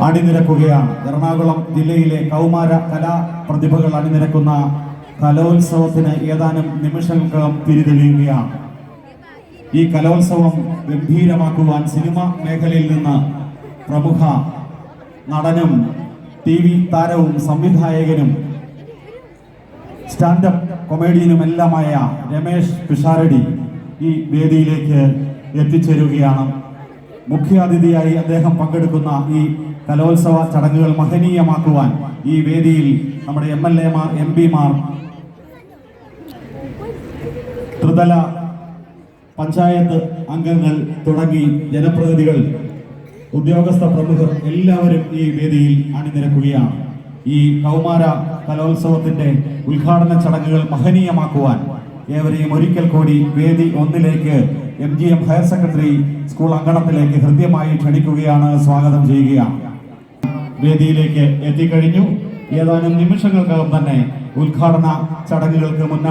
അണിനിരക്കുകയാണ്. എറണാകുളം ജില്ലയിലെ കൗമാര കലാ പ്രതിഭകൾ അണിനിരക്കുന്ന കലോത്സവത്തിന് ഏതാനും നിമിഷങ്ങൾക്കകം തിരിതെളിയുകയാണ്. ഈ കലോത്സവം ഗംഭീരമാക്കുവാൻ സിനിമ മേഖലയിൽ നിന്ന് പ്രമുഖ നടനും ടി വി താരവും സംവിധായകനും സ്റ്റാൻഡപ്പ് കൊമേഡിയനുമെല്ലാമായ രമേശ് പിഷാരടി ഈ വേദിയിലേക്ക് എത്തിച്ചേരുകയാണ്. മുഖ്യാതിഥിയായി അദ്ദേഹം പങ്കെടുക്കുന്ന ഈ കലോത്സവ ചടങ്ങുകൾ മഹനീയമാക്കുവാൻ ഈ വേദിയിൽ നമ്മുടെ എം എൽ എമാർ എം പിമാർ ത്രിതല പഞ്ചായത്ത് അംഗങ്ങൾ തുടങ്ങി ജനപ്രതിനിധികൾ ഉദ്യോഗസ്ഥ പ്രമുഖർ എല്ലാവരും ഈ വേദിയിൽ അണിനിരക്കുകയാണ്. ഈ കൗമാര കലോത്സവത്തിന്റെ ഉദ്ഘാടന ചടങ്ങുകൾ മഹനീയമാക്കുവാൻ ഏവരെയും ഒരിക്കൽ കൂടി വേദി ഒന്നിലേക്ക് M G M higher secondary school അങ്കണത്തിലേക്ക് ഹൃദ്യമായി ക്ഷണിക്കുകയാണ് സ്വാഗതം ചെയ്യുകയാണ്. വേദിയിലേക്ക് എത്തിക്കഴിഞ്ഞു. ഏതാനും നിമിഷങ്ങൾക്കകം തന്നെ ഉദ്ഘാടന ചടങ്ങുകൾക്ക് മുന്നോട്ട്